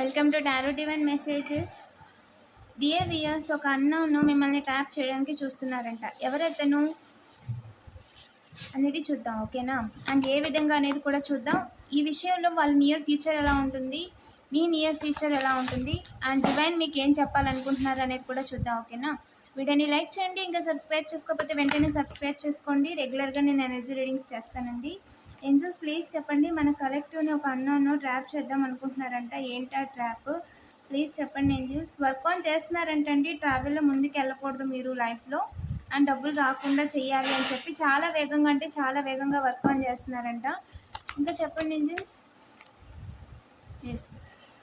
Welcome to tarot divine messages dear viewers ఒక unknown మిమ్మల్ని trap చేయడానికి చూస్తున్నారంట. ఎవరైతేను అనేది చూద్దాం ఓకేనా? అండ్ ఏ విధంగా అనేది కూడా చూద్దాం. ఈ విషయంలో వాళ్ళ నియర్ ఫ్యూచర్ ఎలా ఉంటుంది? మీ నియర్ ఫ్యూచర్ ఎలా ఉంటుంది? అండ్ డివైన్ మీకు ఏం చెప్పాలనుకుంటున్నారు అనేది కూడా చూద్దాం ఓకేనా? వీడియోని లైక్ చేయండి ఇంకా సబ్స్క్రైబ్ చేసుకోకపోతే వెంటనే సబ్స్క్రైబ్ చేసుకోండి. రెగ్యులర్గా నేను ఎనర్జీ రీడింగ్స్ చేస్తానండి. ఏంజల్స్ ప్లీజ్ చెప్పండి. మన కలెక్టివ్ని ఒక అన్నోన్ను ట్రాప్ చేద్దాం అనుకుంటున్నారంట. ఏంటా ట్రాప్? ప్లీజ్ చెప్పండి ఏంజల్స్. వర్క్ ఆన్ చేస్తున్నారంటండి. ట్రావెల్లో ముందుకు వెళ్ళకూడదు మీరు లైఫ్లో. అండ్ డబ్బులు రాకుండా చేయాలి అని చెప్పి చాలా వేగంగా అంటే చాలా వేగంగా వర్క్ ఆన్ చేస్తున్నారంట. ఇంకా చెప్పండి ఏంజల్స్. ఎస్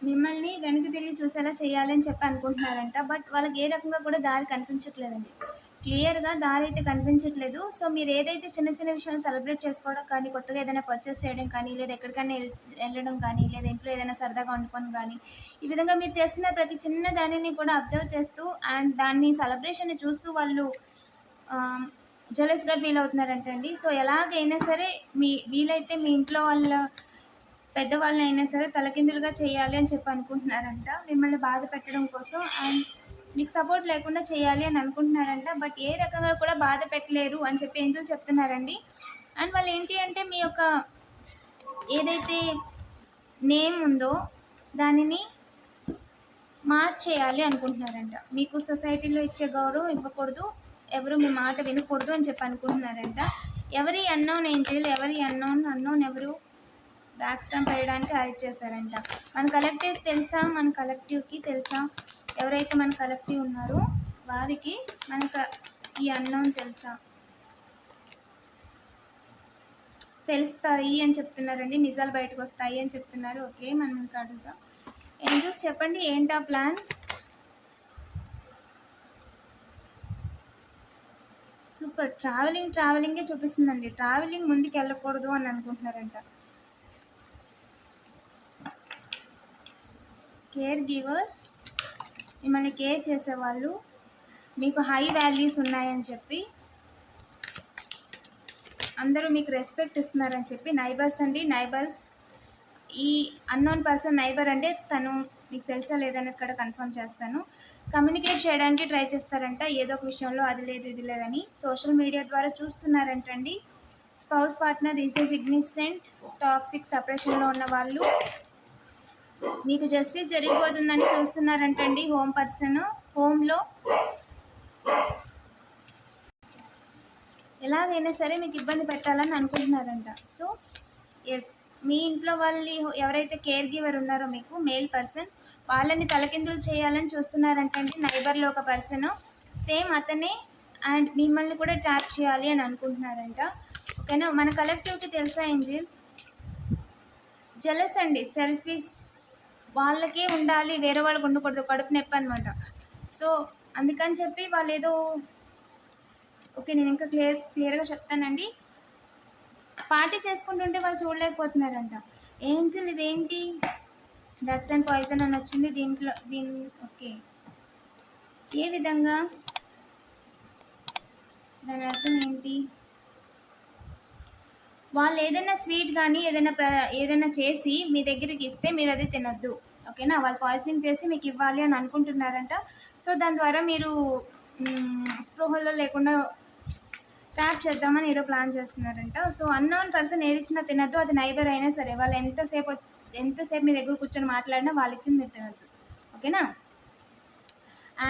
మిమ్మల్ని వెనక్కి తిరిగి చూసేలా చేయాలని చెప్పి అనుకుంటున్నారంట. బట్ వాళ్ళకి ఏ రకంగా కూడా దారి కనిపించట్లేదండి. క్లియర్గా దారి అయితే కనిపించట్లేదు. సో మీరు ఏదైతే చిన్న చిన్న విషయాలు సెలబ్రేట్ చేసుకోవడం కానీ కొత్తగా ఏదైనా పర్చేస్ చేయడం కానీ లేదా ఎక్కడికైనా వెళ్ళడం కానీ లేదా ఇంట్లో ఏదైనా సరదాగా వండుకోవడం కానీ ఈ విధంగా మీరు చేస్తున్న ప్రతి చిన్న దానిని కూడా అబ్జర్వ్ చేస్తూ అండ్ దాన్ని సెలబ్రేషన్ చూస్తూ వాళ్ళు జలస్గా ఫీల్ అవుతున్నారంట అండి. సో ఎలాగైనా సరే మీ వీలైతే మీ ఇంట్లో వాళ్ళ పెద్దవాళ్ళని అయినా సరే తలకిందులుగా చేయాలి అని చెప్పి అనుకుంటున్నారంట. మిమ్మల్ని బాధ పెట్టడం కోసం అండ్ మీకు సపోర్ట్ లేకుండా చేయాలి అని అనుకుంటున్నారంట బట్ ఏ రకంగా కూడా బాధ పెట్టలేరు అని చెప్పి ఏంజల్ చెప్తున్నారండి. అండ్ వాళ్ళు ఏంటి అంటే మీ యొక్క ఏదైతే నేమ్ ఉందో దానిని మార్చేయాలి అనుకుంటున్నారంట. మీకు సొసైటీలో ఇచ్చే గౌరవం ఇవ్వకూడదు ఎవరు మీ మాట వినకూడదు అని చెప్పి అనుకుంటున్నారంట. ఎవరి అన్నోన్ ఏంజల్ ఎవరి అన్నోన్ అన్నోన్ ఎవరు? బ్యాక్ స్టాంప్ వేయడానికి హైడ్ చేశారంట. మన కలెక్టివ్ తెలుసా? మన కలెక్టివ్కి తెలుసా? ఎవరైతే మన కలెక్టివ్ ఉన్నారో వారికి మనకు ఈ అన్నోన్ తెలుసా? తెలుస్తాయి అని చెప్తున్నారండి. నిజాలు బయటకు వస్తాయి అని చెప్తున్నారు. ఓకే మనం ఇంకా అడుగుతాం ఏంజల్స్ చెప్పండి ఏంటా ప్లాన్? సూపర్. ట్రావెలింగ్ ట్రావెలింగే చూపిస్తుందండి. ట్రావెలింగ్ ముందుకు వెళ్ళకూడదు అని అనుకుంటున్నారంట. కేర్ గివర్స్ మిమ్మల్ని కేర్ చేసేవాళ్ళు మీకు హై వాల్యూస్ ఉన్నాయని చెప్పి అందరూ మీకు రెస్పెక్ట్ ఇస్తున్నారని చెప్పి నైబర్స్ అండి. నైబర్స్ ఈ అన్నోన్ పర్సన్ నైబర్ అంటే తను మీకు తెలుసా లేదని ఇక్కడ కన్ఫర్మ్ చేస్తాను. కమ్యూనికేట్ చేయడానికి ట్రై చేస్తారంట. ఏదో ఒక విషయంలో అది లేదు ఇది లేదని సోషల్ మీడియా ద్వారా చూస్తున్నారంటండి. Spouse partner is a significant toxic సపరేషన్లో ఉన్న వాళ్ళు. మీకు జస్టిస్ జరిగిపోతుందని చూస్తున్నారంటండి హోమ్ పర్సన్ హోమ్లో ఎలాగైనా సరే మీకు ఇబ్బంది పెట్టాలని అనుకుంటున్నారంట. సో ఎస్ మీ ఇంట్లో వాళ్ళు ఎవరైతే కేర్ గివర్ ఉన్నారో మీకు మేల్ పర్సన్ వాళ్ళని తలకిందులు చేయాలని చూస్తున్నారంటండి నైబర్లో ఒక పర్సన్ సేమ్ అతనే అండ్ మిమ్మల్ని కూడా ట్రాప్ చేయాలి అని అనుకుంటున్నారంట. ఓకేనా మన కలెక్టివ్కి తెలుసా ఏంజిల్ జలస్ అండి సెల్ఫీస్ వాళ్ళకే ఉండాలి వేరే వాళ్ళకి ఉండకూడదు కడుపు నొప్పి అనమాట సో అందుకని చెప్పి వాళ్ళు ఏదో ఓకే నేను ఇంకా క్లియర్ క్లియర్గా చెప్తానండి. పార్టీ చేసుకుంటుంటే వాళ్ళు చూడలేకపోతున్నారంట. ఏంజిల్ ఇదేంటి? డ్రగ్స్ అండ్ పాయిజన్ అని వచ్చింది దీంట్లో దీని ఓకే. ఏ విధంగా? దాని అర్థం ఏంటి? వాళ్ళు ఏదైనా స్వీట్ కానీ ఏదైనా ప్ర ఏదైనా చేసి మీ దగ్గరికి ఇస్తే మీరు అది తినొద్దు. ఓకేనా? వాళ్ళు పాయిజనింగ్ చేసి మీకు ఇవ్వాలి అని అనుకుంటున్నారంట. సో దాని ద్వారా మీరు స్పృహలో లేకుండా ట్రాప్ చేద్దామని ఏదో ప్లాన్ చేస్తున్నారంట. సో అన్నోన్ పర్సన్ ఏది ఇచ్చినా తినద్దు. అది నైబర్ అయినా సరే వాళ్ళు ఎంతసేపు ఎంతసేపు మీ దగ్గర కూర్చొని మాట్లాడినా వాళ్ళు ఇచ్చింది మీరు తినద్దు. ఓకేనా?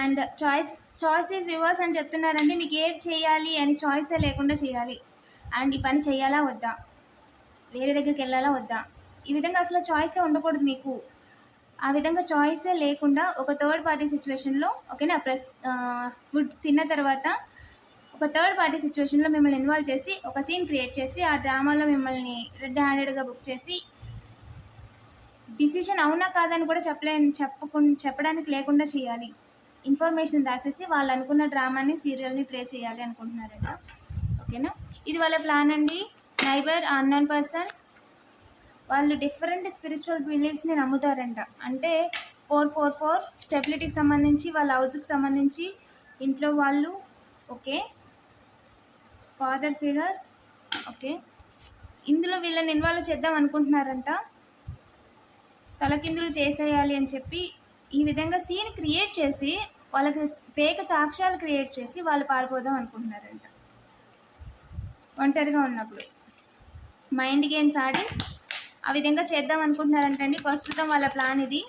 And choice choice is yours అని చెప్తున్నారండి మీకు ఏది చేయాలి అని చాయిసే లేకుండా చేయాలి. అండ్ ఈ పని చేయాలా వద్దా? వేరే దగ్గరికి వెళ్ళాలా వద్దా? ఈ విధంగా అసలు చాయిసే ఉండకూడదు మీకు. ఆ విధంగా చాయిసే లేకుండా ఒక థర్డ్ పార్టీ సిచ్యువేషన్లో ఓకేనా? ప్రెస్ ఫుడ్ తిన్న తర్వాత ఒక థర్డ్ పార్టీ సిచ్యువేషన్లో మిమ్మల్ని ఇన్వాల్వ్ చేసి ఒక సీన్ క్రియేట్ చేసి ఆ డ్రామాలో మిమ్మల్ని రెడ్ హ్యాండెడ్గా బుక్ చేసి డిసిషన్ అవునా కాదని కూడా చెప్పలే చెప్పకుండా చెప్పడానికి లేకుండా చేయాలి. ఇన్ఫర్మేషన్ దాసేసి వాళ్ళు అనుకున్న డ్రామాని సీరియల్ని ప్లే చేయాలి అనుకుంటున్నారట. ఓకేనా? ఇది వాళ్ళ ప్లాన్ అండి. Neighbour unknown person. వాళ్ళు డిఫరెంట్ స్పిరిచువల్ బిలీఫ్స్ని నమ్ముతారంట. అంటే ఫోర్ ఫోర్ ఫోర్ స్టెబిలిటీకి సంబంధించి వాళ్ళ హౌస్కి సంబంధించి ఇంట్లో వాళ్ళు ఓకే. Father figure okay. ఇందులో వీళ్ళని ఇన్వాల్వ్ చేద్దాం అనుకుంటున్నారంట. తలకిందులు చేసేయాలి అని చెప్పి ఈ విధంగా సీన్ క్రియేట్ చేసి వాళ్ళకి ఫేక్ సాక్ష్యాలు క్రియేట్ చేసి వాళ్ళు పారిపోదాం అనుకుంటున్నారంట. ఒంటరిగా ఉన్నప్పుడు. మైండ్ గేమ్స్ ఆడి ఆ విధంగా చేద్దాం అనుకుంటున్నారంటండి. ప్రస్తుతం వాళ్ళ ప్లాన్ ఇది.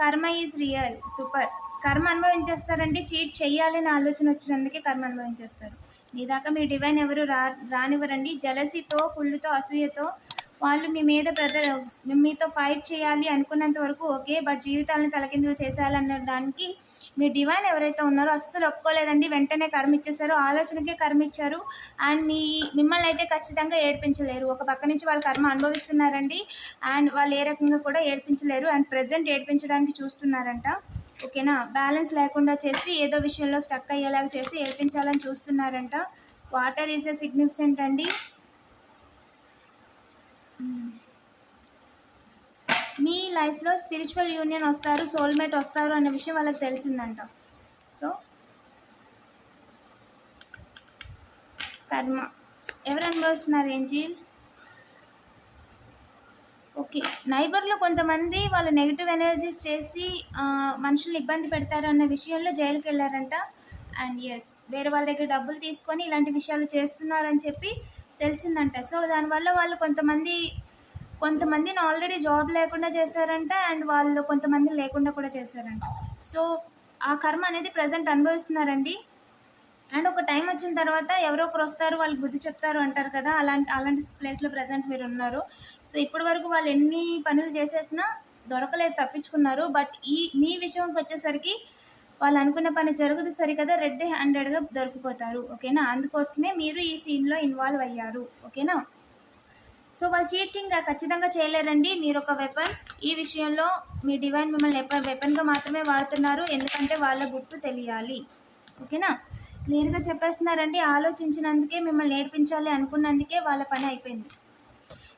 కర్మ ఈజ్ రియల్. సూపర్. కర్మ అనుభవించేస్తారండి చీట్ చెయ్యాలని ఆలోచన వచ్చినందుకే కర్మ అనుభవించేస్తారు. మీ దాకా మీ డివైన్ ఎవరు రా రానివ్వరండి. జలసితో కుళ్ళుతో అసూయతో వాళ్ళు మీ మీద బ్రదర్ మీతో ఫైట్ చేయాలి అనుకున్నంత వరకు ఓకే. బట్ జీవితాలను తలకిందులు చేసేయాలన్న దానికి మీ డివైన్ ఎవరైతే ఉన్నారో అస్సలు ఒప్పుకోలేదండి. వెంటనే కర్మ ఇచ్చేసారు ఆలోచనకే కర్మ ఇచ్చారు. అండ్ మీ మిమ్మల్ని అయితే ఖచ్చితంగా ఏడ్పించలేరు. ఒక పక్క నుంచి వాళ్ళు కర్మ అనుభవిస్తున్నారండి. అండ్ వాళ్ళు ఏ రకంగా కూడా ఏడ్పించలేరు. And present ఏడ్పించడానికి చూస్తున్నారంట. ఓకేనా? బ్యాలెన్స్ లేకుండా చేసి ఏదో విషయంలో స్టక్ అయ్యేలాగా చేసి ఏడ్పించాలని చూస్తున్నారంట. వాటర్ ఈజ్ ఎ సిగ్నిఫికెంట్ అండి? మీ లైఫ్లో స్పిరిచువల్ యూనియన్ వస్తారు సోల్మేట్ వస్తారు అనే విషయం వాళ్ళకి తెలిసిందంట. సో కర్మ. ఎవరు అనుభవిస్తున్నారు ఏంజిల్ ఓకే. నైబర్లో కొంతమంది వాళ్ళు నెగిటివ్ ఎనర్జీస్ చేసి మనుషులు మనుషుల్ని ఇబ్బంది పెడతారు అన్న విషయంలో జైలుకి వెళ్ళారంట. అండ్ ఎస్ వేరే వాళ్ళ దగ్గర డబ్బులు తీసుకొని ఇలాంటి విషయాలు చేస్తున్నారని చెప్పి తెలిసిందంట. సో దానివల్ల వాళ్ళు కొంతమంది కొంతమందిని ఆల్రెడీ జాబ్ లేకుండా చేశారంట అండ్ వాళ్ళు కొంతమంది లేకుండా కూడా చేశారంట. సో ఆ కర్మ అనేది ప్రజెంట్ అనుభవిస్తున్నారండి. అండ్ ఒక టైం వచ్చిన తర్వాత ఎవరో ఒకరు వస్తారు వాళ్ళు బుద్ధి చెప్తారు అంటారు కదా అలాంటి అలాంటి ప్లేస్లో ప్రజెంట్ మీరు ఉన్నారు సో ఇప్పటి వరకు వాళ్ళు ఎన్ని పనులు చేసేసినా దొరకలేదు తప్పించుకున్నారు. బట్ ఈ మీ విషయంకి వచ్చేసరికి వాళ్ళు అనుకున్న పని జరుగుతుంది సరికదా రెడ్ హ్యాండెడ్గా దొరికిపోతారు. ఓకేనా? అందుకోసమే మీరు ఈ సీన్లో ఇన్వాల్వ్ అయ్యారు. ఓకేనా? సో వాళ్ళు చీటింగ్ ఖచ్చితంగా చేయలేరండి. మీరు ఒక వెపన్ ఈ విషయంలో మీ డివైన్ మిమ్మల్ని వెపన్గా మాత్రమే వాడుతున్నారు. ఎందుకంటే వాళ్ళ గుట్టు తెలియాలి. ఓకేనా? క్లియర్గా చెప్పేస్తున్నారండి. ఆలోచించినందుకే మిమ్మల్ని నేర్పించాలి అనుకున్నందుకే వాళ్ళ పని అయిపోయింది.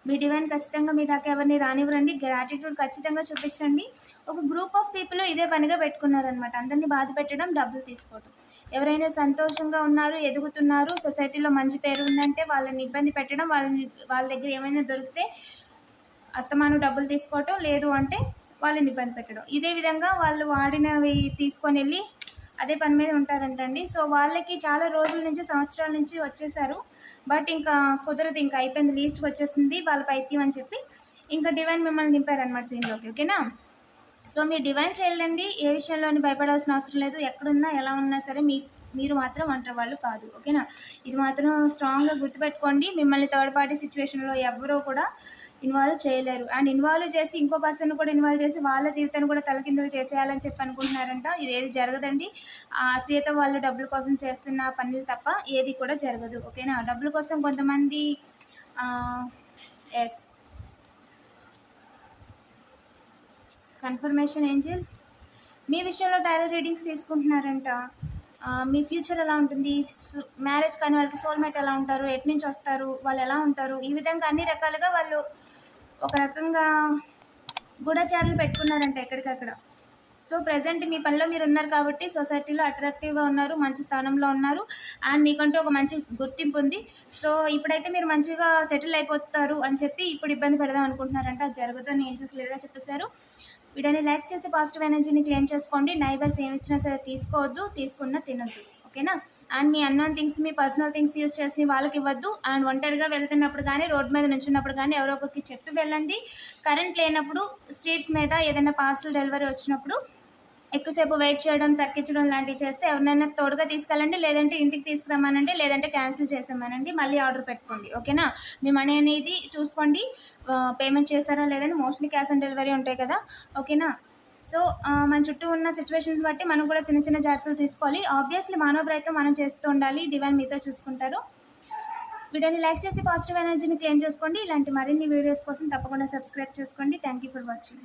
మీ డివైన్ ఖచ్చితంగా మీ దాకా ఎవరిని రానివ్వరండి. గ్రాటిట్యూడ్ ఖచ్చితంగా చూపించండి. ఒక గ్రూప్ ఆఫ్ పీపుల్ ఇదే పనిగా పెట్టుకున్నారనమాట అందరినీ బాధ పెట్టడం డబ్బులు తీసుకోవడం ఎవరైనా సంతోషంగా ఉన్నారు ఎదుగుతున్నారు సొసైటీలో మంచి పేరు ఉందంటే వాళ్ళని ఇబ్బంది పెట్టడం వాళ్ళని వాళ్ళ దగ్గర ఏమైనా దొరికితే అస్తమాను డబ్బులు తీసుకోవటం లేదు అంటే వాళ్ళని ఇబ్బంది పెట్టడం. ఇదే విధంగా వాళ్ళు వాడినవి తీసుకొని వెళ్ళి అదే పని మీద ఉంటారంటండి. సో వాళ్ళకి చాలా రోజుల నుంచి సంవత్సరాల నుంచి వచ్చేసారు. బట్ ఇంకా కుదరదు ఇంకా అయిపోయింది లీస్ట్కి వచ్చేసింది వాళ్ళ పైత్యం అని చెప్పి ఇంకా డివైన్ మిమ్మల్ని దింపారనమాట సీన్లోకి ఓకేనా? సో మీ డివైన్ చేయాలండి ఏ విషయంలోని భయపడాల్సిన అవసరం లేదు. ఎక్కడున్నా ఎలా ఉన్నా సరే మీ మీరు మాత్రం ఒంటరి వాళ్ళు కాదు. ఓకేనా? ఇది మాత్రం స్ట్రాంగ్గా గుర్తుపెట్టుకోండి. మిమ్మల్ని థర్డ్ పార్టీ సిచ్యువేషన్లో ఎవరో కూడా ఇన్వాల్వ్ చేయలేరు. అండ్ ఇన్వాల్వ్ చేసి ఇంకో పర్సన్ కూడా ఇన్వాల్వ్ చేసి వాళ్ళ జీవితాన్ని కూడా తలకిందులు చేసేయాలని చెప్పి అనుకుంటున్నారంట. ఇది ఏది జరగదండి. ఆ వాళ్ళు డబ్బుల కోసం చేస్తున్న పనులు తప్ప ఏది కూడా జరగదు. ఓకేనా? డబ్బుల కోసం కొంతమంది ఎస్ కన్ఫర్మేషన్ ఏంజిల్? మీ విషయంలో టారో రీడింగ్స్ తీసుకుంటున్నారంట. మీ ఫ్యూచర్ ఎలా ఉంటుంది? మ్యారేజ్ కానీ వాళ్ళకి సోల్మేట్ ఎలా ఉంటారు? ఎటు నుంచి వస్తారు? వాళ్ళు ఎలా ఉంటారు? ఈ విధంగా అన్ని రకాలుగా వాళ్ళు ఒక రకంగా గూఢచారులు పెట్టుకున్నారంట ఎక్కడికక్కడ. సో ప్రజెంట్ మీ పనిలో మీరు ఉన్నారు కాబట్టి సొసైటీలో అట్రాక్టివ్గా ఉన్నారు మంచి స్థానంలో ఉన్నారు అండ్ మీకంటూ ఒక మంచి గుర్తింపు ఉంది. సో ఇప్పుడైతే మీరు మంచిగా సెటిల్ అయిపోతారు అని చెప్పి ఇప్పుడు ఇబ్బంది పెడదాం అనుకుంటున్నారంట. అది జరుగుతుందని క్లియర్గా చెప్పేశారు. వీడియోని లైక్ చేసి పాజిటివ్ ఎనర్జీని క్లెయిమ్ చేసుకోండి. నైబర్స్ ఏమి ఇచ్చినా సరే తీసుకోవద్దు తీసుకున్నా తినద్దు. ఓకేనా? అండ్ మీ అన్నోన్ థింగ్స్ మీ పర్సనల్ థింగ్స్ యూజ్ చేసి వాళ్ళకి ఇవ్వద్దు. అండ్ ఒంటరిగా వెళ్తున్నప్పుడు కానీ రోడ్ మీద నుంచున్నప్పుడు కానీ ఎవరో ఒకరికి చెప్పి వెళ్ళండి. కరెంట్ లేనప్పుడు స్ట్రీట్స్ మీద ఏదైనా పార్సల్ డెలివరీ వచ్చినప్పుడు ఎక్కువసేపు వెయిట్ చేయడం తరికించడం లాంటివి చేస్తే ఎవరినైనా తోడుగా తీసుకెళ్ళండి లేదంటే ఇంటికి తీసుకురమ్మానండి లేదంటే క్యాన్సిల్ చేసామనండి మళ్ళీ ఆర్డర్ పెట్టుకోండి. ఓకేనా? మీ మనీ అనేది చూసుకోండి. పేమెంట్ చేశారా లేదని మోస్ట్లీ క్యాష్ ఆన్ డెలివరీ ఉంటాయి కదా. ఓకేనా? సో మన చుట్టూ ఉన్న సిచ్యువేషన్స్ బట్టి మనం కూడా చిన్న చిన్న జాగ్రత్తలు తీసుకోవాలి. ఆబ్వియస్లీ మానవ ప్రయత్నం మనం చేస్తూ ఉండాలి. డివైన్ మీతో చూసుకుంటారు. వీడియోని లైక్ చేసి పాజిటివ్ ఎనర్జీని క్లెయిమ్ చేసుకోండి. ఇలాంటి మరిన్ని వీడియోస్ కోసం తప్పకుండా సబ్స్క్రైబ్ చేసుకోండి. Thank you for watching.